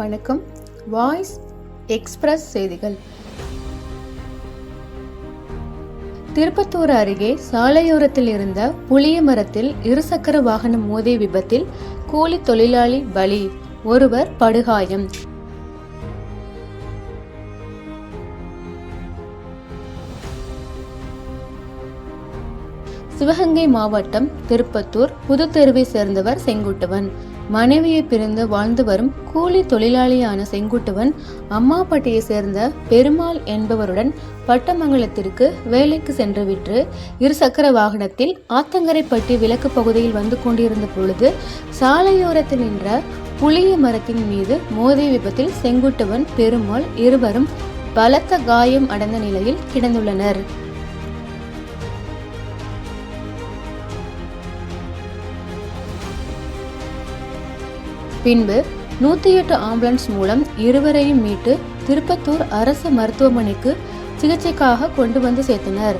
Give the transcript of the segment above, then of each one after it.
வணக்கம். Voice express செய்திகள். திருப்பத்தூர் அருகே சாலையோரத்தில் இருந்த புளிய மரத்தில் இருசக்கர வாகனம் மோதிய விபத்தில் கூலி தொழிலாளி பலி ஒருவர் படுகாயம். சிவகங்கை மாவட்டம் திருப்பத்தூர் புதுத்தெருவை சேர்ந்தவர் செங்குட்டுவன். மனைவியை பிரிந்து வாழ்ந்து வரும் கூலி தொழிலாளியான செங்குட்டுவன் அம்மாப்பட்டியை சேர்ந்த பெருமாள் என்பவருடன் பட்டமங்கலத்திற்கு வேலைக்கு சென்று விற்று இருசக்கர வாகனத்தில் ஆத்தங்கரைப்பட்டி விலக்கு பகுதியில் வந்து கொண்டிருந்த பொழுது சாலையோரத்தில் நின்ற புளிய மரத்தின் மீது மோதிய விபத்தில் செங்குட்டுவன் பெருமாள் இருவரும் பலத்த காயம் அடைந்த நிலையில் கிடந்துள்ளனர். பின்பு நூத்தி எட்டு ஆம்புலன்ஸ் மூலம் இருவரையும் மீட்டு திருப்பத்தூர் அரசு மருத்துவமனைக்கு சிகிச்சைக்காக கொண்டு வந்து சேர்த்தனர்.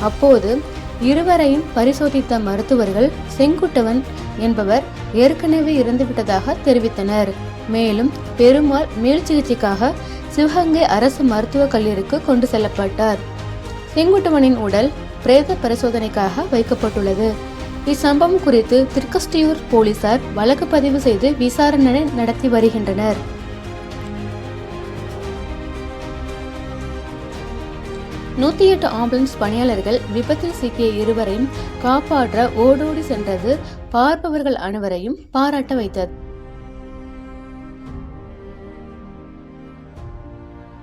அப்போது இருவரையும் பரிசோதித்த மருத்துவர்கள் செங்குட்டவன் என்பவர் ஏற்கனவே இறந்துவிட்டதாக தெரிவித்தனர். மேலும் பெருமாள் மேல் சிகிச்சைக்காக சிவகங்கை அரசு மருத்துவக் கல்லூரிக்கு கொண்டு செல்லப்பட்டார். செங்குட்டவனின் உடல் பிரேத பரிசோதனைக்காக வைக்கப்பட்டுள்ளது. இச்சம்பவம் குறித்து திருக்கஸ்டியூர் போலீசார் வழக்கு பதிவு செய்து விசாரணை நடத்தி வருகின்றனர். நூத்தி எட்டு ஆம்புலன்ஸ் பணியாளர்கள் விபத்தில் சிக்கிய இருவரையும் காப்பாற்ற ஓடோடி சென்றது பார்ப்பவர்கள் அனைவரையும் பாராட்ட வைத்தது.